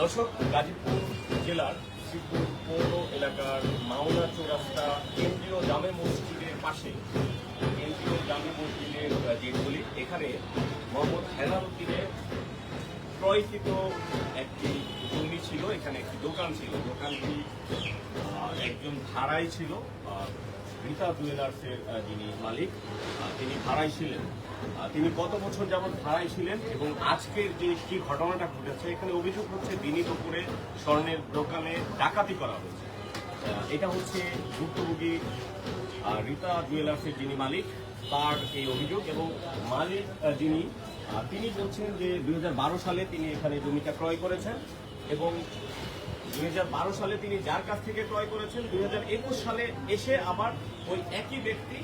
দর্শক, গাজীপুর জেলার শিবপুর পৌর এলাকার মাওনা চৌরাস্তা কেন্দ্রীয় জামে মসজিদের পাশে, কেন্দ্রীয় জামে মসজিদের যে এখানে মোহাম্মদ হেলালুদ্দিনের ক্রয়কৃত একটি জমি ছিল, এখানে একটি দোকান ছিল। দোকানটি একজন ভাড়াই ছিল রীতা জুয়েলার্সের যিনি মালিক তিনি ভাড়াই ছিলেন। তিনি কত বছর যাবৎ ভাড়াই ছিলেন এবং আজকের যে কি ঘটনাটা ঘটেছে, এখানে অভিযোগ হচ্ছে দিনই দুপুরে স্বর্ণের দোকানে ডাকাতি করা হয়েছে। এটা হচ্ছে ভুক্তভোগী রীতা জুয়েলার্সের যিনি মালিক, তার এই অভিযোগ এবং মালিক যিনি তিনি বলছেন যে দু হাজার বারো সালে তিনি এখানে জমিটা ক্রয় করেছেন এবং দুই হাজার বারো সালে তিনি যার কাছ থেকে ক্রয় করেছেন, দুই হাজার একুশ সালে এসে আবার ওই একই ব্যক্তি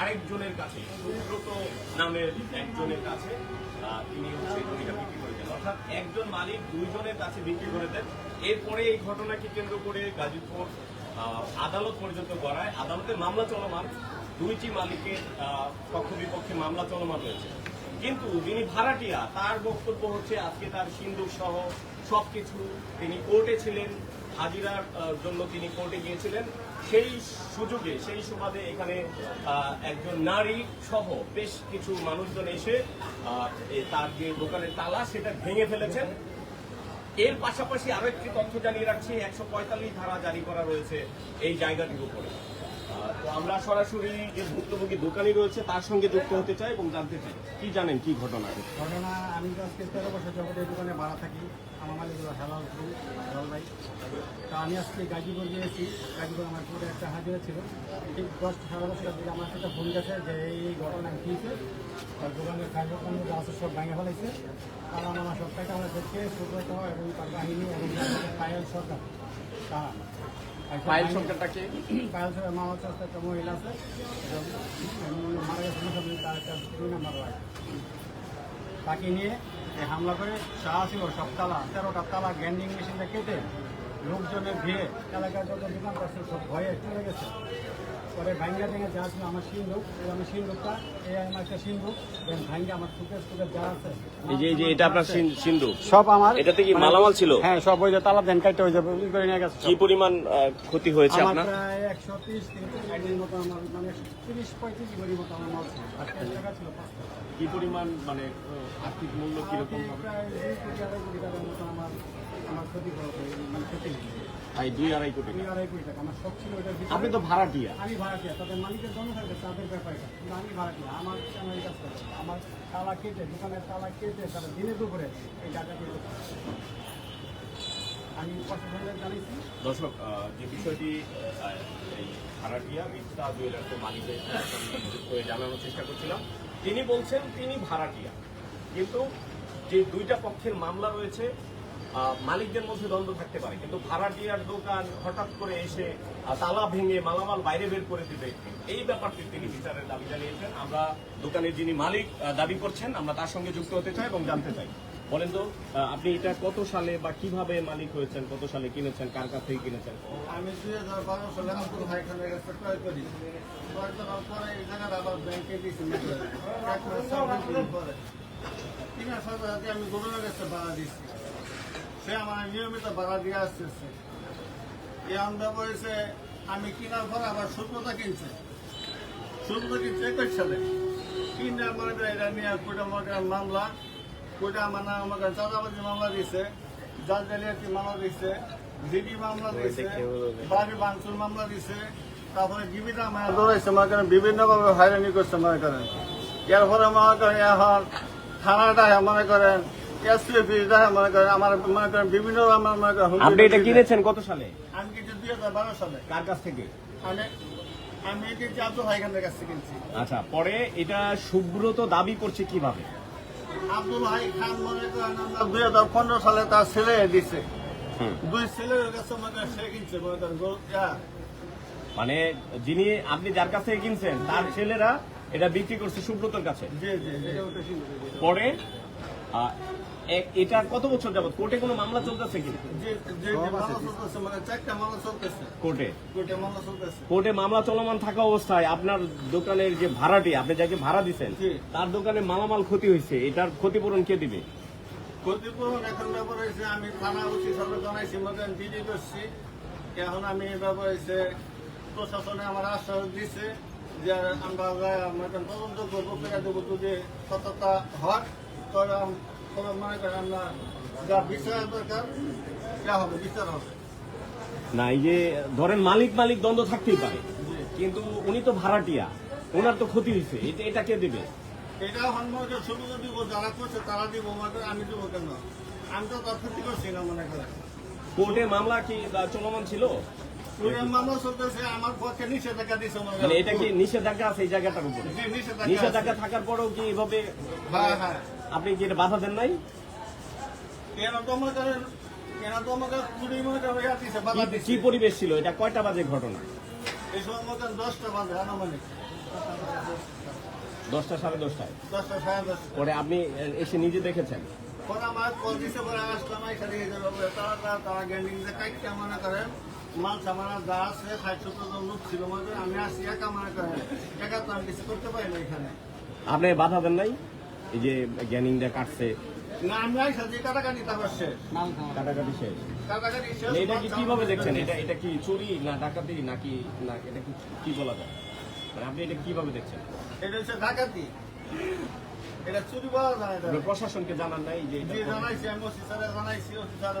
আরেকজনের কাছে, সুব্রত নামের একজনের কাছে তিনি হচ্ছে জমিটা বিক্রি করেছেন অর্থাৎ একজন মালিক দুইজনের কাছে বিক্রি করে দেন। এরপরে এই ঘটনাকে কেন্দ্র করে গাজীপুর আদালত পর্যন্ত গড়ায়। আদালতে মামলা চলমান। দুইটি মালিকের পক্ষ বিপক্ষে মামলা চলমান রয়েছে কিন্তু যিনি ভাড়াটিয়া, তার বক্তব্য হচ্ছে আজকে তার সিন্দুক সহ সবকিছু তিনি কোর্টে ছিলেন, হাজিরার জন্য তিনি কোর্টে গিয়েছিলেন। সেই সুযোগে, সেই সুবাদে এখানে একজন নারী সহ বেশ কিছু মানুষজন এসে তার যে দোকানের তালা সেটা ভেঙে ফেলেছেন। এর পাশাপাশি আরও একটি তথ্য জানিয়ে রাখছি, একশো পঁয়তাল্লিশ ধারা জারি করা রয়েছে এই জায়গাটির উপরে। তো আমরা সরাসরি যে ভুক্তভোগী দোকানি রয়েছে, তার সঙ্গে যুক্ত হতে চাই এবং জানতে চাই। কি জানেন কি ঘটনা? ঘটনা, আমি তো আজকে তেরো বছর এই দোকানে ভাড়া থাকি। আমার মালিক হলো হেলাল হেলাল ভাই। তা আমি আজকে গাজীপুর গিয়েছি। গাজীপুর আমার পুরো একটা হাজিরা ছিল। ঠিক দশ সাড়ে দশটার আমার সাথে ফোন গেছে যে এই ঘটনা ঘটেছে তার দোকানের যে আছে সব ভেঙে ফেলাইছে কারণ আমার সব টাকা আমরা দেখে সুব্রত এবং তার বাহিনী এবং পায়েল সরকার। তারা ফাইল সংখ্যাটাকে পায়েল সরকার মা হচ্ছে একটা মহিলা আছে। মারা গেছে তার একটা দুই নাম্বার ওয়ার্ড তাকে নিয়ে হামলা করে শাহ ছিল সব তালা তেরোটা তালা গ্যান্ডিং মেশিনটা কেটে লোকজনের ভিড়ে এলাকার যত দোকান করছে সব ভয়ে চলে গেছে। পরে ভাঙ্গা ভেঙে যা ছিল আমার সিন্ধুক এই আমার সিন্ধুকটা এই আমার একটা দেন ভাঙ্গে আমার সুকেশ সুকেশ যা আছে এই যে এই যে এটা আপনার সিন- সিন্ধু? সব আমার। এটাতে কি মালামাল ছিল? হ্যাঁ সব ওই যে তালা দেন কাটতে ওই যে ই করে নিয়ে গেছে কি পরিমাণ ক্ষতি হয়েছে আপনার? প্রায় একশো তিরিশ থেকে তিরিশ মতো আমার মানে তিরিশ পঁয়ত্রিশ মতো আমার মাল ছিল আর টাকা ছিল কি পরিমাণ মানে আর্থিক মূল্য কীরকম প্রায় দুই কোটি আড়াই কোটি টাকার মতো আমার আমার ক্ষতি মানে ক্ষতি। দুই আড়াই কোটি দুই আড়াই কোটি টাকা। আমার সব ছিল ওইটার আপনি তো ভাড়াটিয়া। আমি ভাড়াটিয়া তাদের মালিকের জন্য থাকবে তাদের ব্যাপারটা কিন্তু আমি ভাড়াটিয়া আমার কেন এই কাজ করবে আমার তালা কেটে দোকানের তালা কেটে তারা দিনে দুপুরে এই টাকা দিয়ে আমি প্রশাসনের জানিয়েছি দর্শক যে বিষয়টি এই ভাড়াটিয়া মিথ্যা জুয়েলার্সের মালিকের যুক্ত হয়ে জানানোর চেষ্টা করছিলাম। তিনি বলছেন তিনি ভাড়াটিয়া। কিন্তু যে দুইটা পক্ষের মামলা রয়েছে মালিকদের মধ্যে দ্বন্দ্ব থাকতে পারে। কিন্তু ভাড়া ভাড়াটিয়ার দোকান হঠাৎ করে এসে তালা ভেঙে মালামাল বাইরে বের করে দিবে, এই ব্যাপারটি তিনি বিচারের দাবি জানিয়েছেন। আমরা দোকানের যিনি মালিক দাবি করছেন, আমরা তার সঙ্গে যুক্ত হতে চাই এবং জানতে চাই। বলেন তো আপনি এটা কত সালে বা কীভাবে মালিক হয়েছেন, কত সালে কিনেছেন, কার কাছ থেকে কিনেছেন? আমি দুই হাজার বারো সালে ক্রয় করি ব্যাংকে দিয়েছি তিন মাস আমি ভাড়া দিচ্ছি সে আমার নিয়মিত ভাড়া দিয়ে আসতেছে। এই আন্দা বয়সে আমি কেনার পর আবার সুব্রতা কিনছে। সুব্রতা কিনছে একুশ সালে। কিনে আমার এটা নিয়ে কোটা মনে মামলা। কোটা আমার নাম আমাকে চাঁদাবাজি মামলা দিছে জাল জালিয়াতি মামলা দিছে জিডি মামলা দিছে বাড়ি ভাঙচুর মামলা দিছে তারপরে জীবিকা মায়া ধরেছে মনে করেন বিভিন্নভাবে হয়রানি করছে মনে করেন। এর ফলে মনে করেন এখন থানাটা মনে করেন এসপিএফি মনে করেন আমার মনে করেন বিভিন্ন আমার মনে করেন আপনি এটা কিনেছেন কত সালে? আমি কিছু দুই হাজার বারো সালে। কার কাছ থেকে? আমি আমি এটি আব্দুল ভাই খানের কাছ থেকে কিনছি। আচ্ছা পরে এটা সুব্রত দাবি করছে কীভাবে? আব্দুল ভাই খান মনে করেন দুই হাজার পনেরো সালে তার ছেলে দিছে। দুই ছেলের কাছে মনে করেন সে কিনছে মনে করেন মানে যিনি আপনি যার কাছ থেকে কিনছেন তার ছেলেরা এটা বিক্রি করছে সুব্রতর কাছে। পরে এটা কত বছর যাবত? কোর্টে কোনো মামলা চলতেছে কি? মানে কোর্টে? কোর্টে মামলা চলমান থাকা অবস্থায় আপনার দোকানের যে ভাড়াটি আপনি যাকে ভাড়া দিচ্ছেন। তার দোকানে মালামাল ক্ষতি হয়েছে। এটার ক্ষতিপূরণ কে দিবে? ক্ষতিপূরণ এখন ব্যাপার হয়েছে আমি থানা উচিত সরকার জানাইছি মতন ডিডি করছি। এখন আমি ব্যাপার হয়েছে প্রশাসনে আমার আশ্বাস দিছে যে আমরা তদন্ত করব করে দেবো যদি সততা হয় তবে আম- তবে মনে করেন আমরা যা বিচার দরকার যা হবে বিচার হবে। না এই যে ধরেন মালিক মালিক দ্বন্দ্ব থাকতেই পারে। কিন্তু উনি তো ভাড়াটিয়া ওনার তো ক্ষতি হয়েছে এটা এটা কে দেবে? এটা দিব যারা করছে তারা দিব আমি দিব কেন? আমি তো করছি না মনে করেন। কোর্টে মামলা কি চলমান ছিল? মানে এটা কি নিষেধাজ্ঞা আছে এই জায়গাটার উপরে? নিষেধাজ্ঞা থাকার পরেও কি এভাবে হ্যাঁ হ্যাঁ। আপনি কি এটা বাধা দেন নাই? কি- পরিবেশ ছিল? এটা কয়টা বাজে ঘটনা? দশটা সাড়ে দশটায়? পরে আপনি এসে নিজে দেখেছেন? পরে আমার কল দিছে পরে আসলাম তারা তারা গ্যান্ডিং কাইটটা মনে করেন মাল সামানা যা আছে ষাট সত্তর জন লোক ছিল মনে আমি আসি একা মনে করেন একা তো আমি কিছু করতে পারি না এখানে। আপনি বাধা দেন নাই? এই যে জ্ঞানিংটা কাটছে। না আমি আইসা যে কাটাকাটি তারপর শেষ কাটাকাটি শেষ। কাটাকাটি শেষ এটা কি কীভাবে দেখছেন? এটা এটা কি চুরি না ডাকাতি নাকি না এটা কি কি বলা যায়? মানে আপনি এটা কীভাবে দেখছেন? এটা হচ্ছে ডাকাতি। এটা চুরি বলা যায়। প্রশাসনকে জানান নাই যে জানাইছি আমি ওসি স্যারে জানাইছি ওসি স্যারে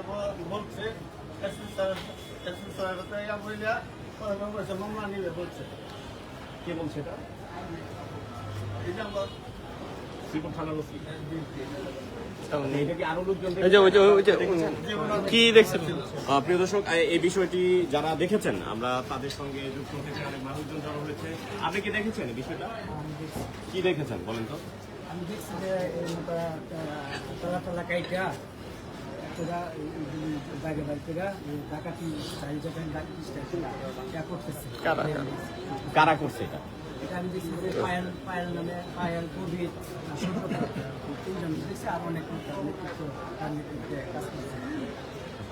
বলছে এসপি স্যার কথা ইয়া বইলা বলছে মামলা নিবে বলছে কে বলছে এটা এটা আমার কি দেখেছেন? প্রিয় দর্শক এই বিষয়টি যারা দেখেছেন আমরা তাদের সঙ্গে যুক্ত থেকে অনেক মানুষজন জড়ো হয়েছে। আপনি কি দেখেছেন এই বিষয়টা? কি দেখেছেন বলেন তো? আমি দেখছি যে তোরা বাইরে বাইরে ডাকাতি জায়গায় ডাকাতি করতেছে। কারা? কারা করছে এটা? এটা আমি দেখছি যে পায়েল পায়েল নামে পায়েল কবির তিনজন দেখছি আর অনেক করছে।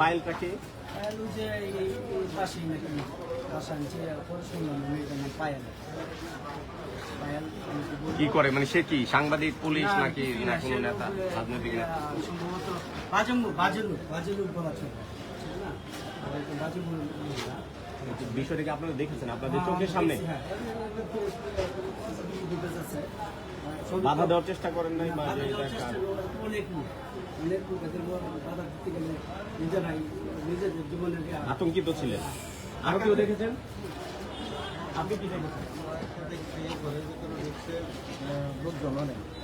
পায়েলটাকে পায়েল ওই যে এই পাশেই নাকি বাসা পায়েল। কি করে? মানে সে কি সাংবাদিক পুলিশ নাকি না কোনো নেতা রাজনৈতিক নেতা? সম্ভবত বলা চলে। বিষয়টা কি আপনারা দেখেছেন? আপনাদের হ্যাঁ, চোখের সামনে? হ্যাঁ। বাধা দেওয়ার চেষ্টা করেন নাই বা অনেক অনেক বাধা দিতে গেলে নিজেরাই জীবনের আতঙ্কিত ছিলেন। আরও কেউ দেখেছেন? আপনি কি দেখেছেন?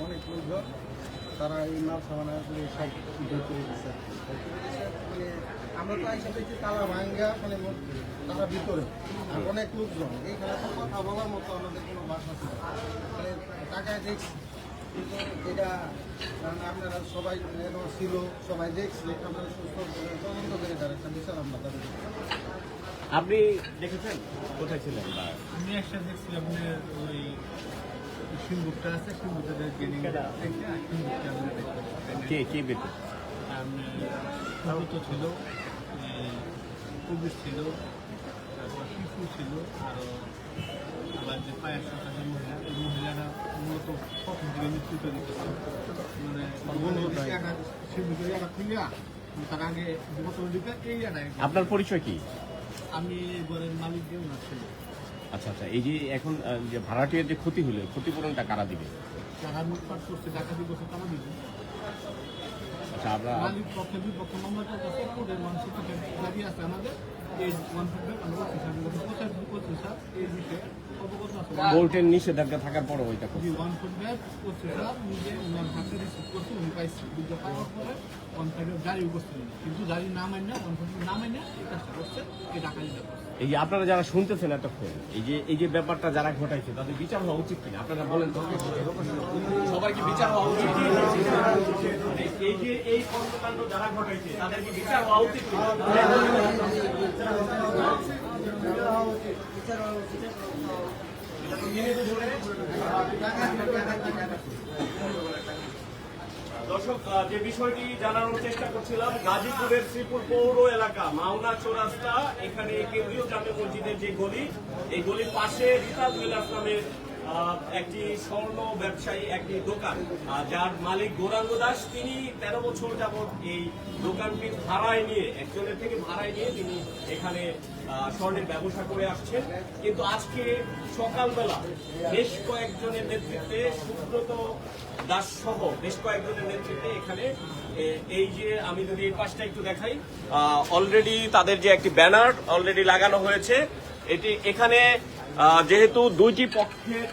অনেক লোকজন তারা এই মাল সামানা করে সব বের করে দিচ্ছে মানে আমরা তো আইসা দেখছি তালা ভাঙ্গা মানে তারা ভিতরে। আর অনেক লোকজন। এইখানে তো কথা বলার মতো আমাদের কোনো ভাষা ছিল মানে টাকায় দেখছি। কিন্তু এটা আপনারা সবাই ছিল, সবাই দেখছে, আপনারা সুস্থ তদন্ত করে তার একটা বিচার আমরা আপনি দেখেছেন? কোথায় ছিলেন আমি একটা দেখছি আপনার ওই সিন্দুকটা আছে কে কে বেতন সবুত ছিল পুলিশ ছিল তারপর শিশু ছিল আরও আবার যে পায়ের সাথে মহিলা এই মহিলারা মূলত প্রথম থেকে মৃত্যুতে দিতেছে মানে তার আগে দিতে এই আপনার পরিচয় কি? আমি ঘরের মালিক দিয়ে না ছিল আচ্ছা আচ্ছা এই যে এখন যে ভাড়াটিয়ার যে ক্ষতি হলো ক্ষতিপূরণটা কারা দিবে যারা লুটপাট করছে ডাকাতি করছে তারা দিবে আচ্ছা আমরা মালিক পক্ষে বিপক্ষে মামলা চলতেছে কোর্টের মানসিক দাবি আছে আমাদের এই ওয়ান ফিডব্যাক আমরা এই অবগত আছে নিষেধাজ্ঞা থাকার পরও ওইটা এই যে আপনারা যারা শুনতেছেন এতক্ষণ এই যে এই যে ব্যাপারটা যারা ঘটাইছে তাদের বিচার হওয়া উচিত কিনা? আপনারা বলেন তো। সবার কি বিচার হওয়া উচিত মানে এই যে এই কর্মকাণ্ড যারা ঘটাইছে তাদের কি বিচার হওয়া উচিত কিনা দর্শক যে বিষয়টি জানানোর চেষ্টা করছিলাম, গাজীপুরের শ্রীপুর পৌর এলাকা, মাওনা চৌরাস্তা, এখানে কেন্দ্রীয় জামে মসজিদের যে গলি, এই গলির পাশে রিতাজ জুয়েলার্স নামের একটি স্বর্ণ ব্যবসায়ী, একটি দোকান যার মালিক গৌরাঙ্গ দাস। তিনি তেরো বছর যাবৎ এই দোকানটি ভাড়ায় নিয়ে, একজনের থেকে ভাড়ায় নিয়ে তিনি এখানে স্বর্ণের ব্যবসা করে আসছেন। কিন্তু আজকে সকালবেলা বেশ কয়েকজনের নেতৃত্বে সুব্রত দাস সহ বেশ কয়েকজনের নেতৃত্বে এখানে এই যে আমি যদি এই পাশটা একটু দেখাই অলরেডি তাদের যে একটি ব্যানার অলরেডি লাগানো হয়েছে, এটি এখানে যেহেতু দুইটি পক্ষের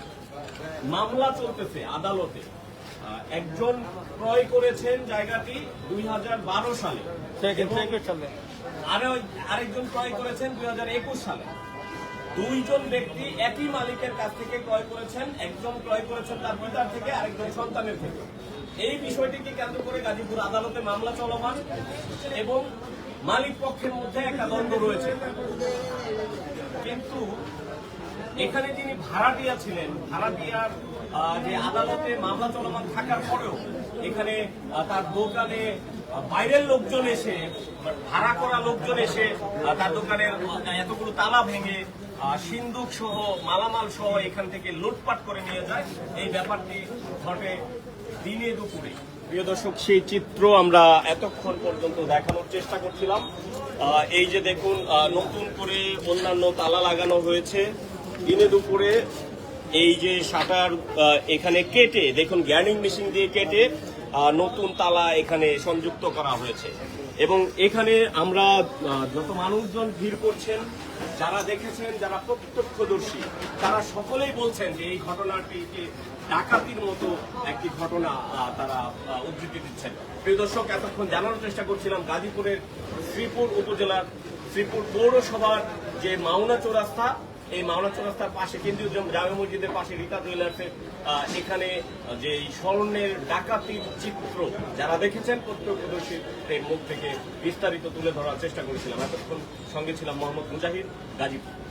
মামলা চলতেছে আদালতে একজন ক্রয় করেছেন জায়গাটি দুই হাজার বারো সালে আরেকজন ক্রয় করেছেন দুই হাজার একুশ সালে। দুইজন ব্যক্তি একই মালিকের কাছ থেকে ক্রয় করেছেন একজন ক্রয় করেছেন তার পিতার থেকে আরেকজন সন্তানের থেকে। এই বিষয়টিকে কেন্দ্র করে গাজীপুর আদালতে মামলা চলমান এবং মালিক পক্ষের মধ্যে একটা দ্বন্দ্ব রয়েছে। কিন্তু এখানে যিনি ভাড়াটিয়া ছিলেন ভাড়াটিয়ার যে আদালতে মামলা চলমান থাকার পরেও এখানে তার দোকানে বাইরের লোকজন এসে ভাড়া করা লোকজন এসে তার দোকানের এতগুলো তালা ভেঙে সিন্দুক সহ, মালামাল সহ এখান থেকে লুটপাট করে নিয়ে যায়। এই ব্যাপারটি ঘটে দিনে দুপুরে। প্রিয় দর্শক, সেই চিত্র আমরা এতক্ষণ পর্যন্ত দেখানোর চেষ্টা করছিলাম। এই যে দেখুন নতুন করে অন্যান্য তালা লাগানো হয়েছে। দিনে দুপুরে এই যে শাটার এখানে কেটে, দেখুন গ্যানিং মেশিন দিয়ে কেটে নতুন তালা এখানে সংযুক্ত করা হয়েছে। এবং এখানে আমরা যত মানুষজন ভিড় করছেন, যারা দেখেছেন, যারা প্রত্যক্ষদর্শী, তারা সকলেই বলছেন যে এই ঘটনাটিকে ডাকাতির মতো একটি ঘটনা তারা উদ্ধৃতি দিচ্ছেন। প্রিয় দর্শক, এতক্ষণ জানানোর চেষ্টা করছিলাম গাজীপুরের শ্রীপুর উপজেলার, শ্রীপুর পৌরসভার যে মাওনা চৌরাস্তা এই মাওনা চৌরাস্তার পাশে, কেন্দ্রীয় জাম- মসজিদের পাশে রীতা জুয়েলার্সের এখানে যে স্বর্ণের ডাকাতির চিত্র, যারা দেখেছেন প্রত্যক্ষদর্শীদের মুখ থেকে বিস্তারিত তুলে ধরার চেষ্টা করেছিলাম। এতক্ষণ সঙ্গে ছিলাম মোহাম্মদ মুজাহিদ, গাজীপুর।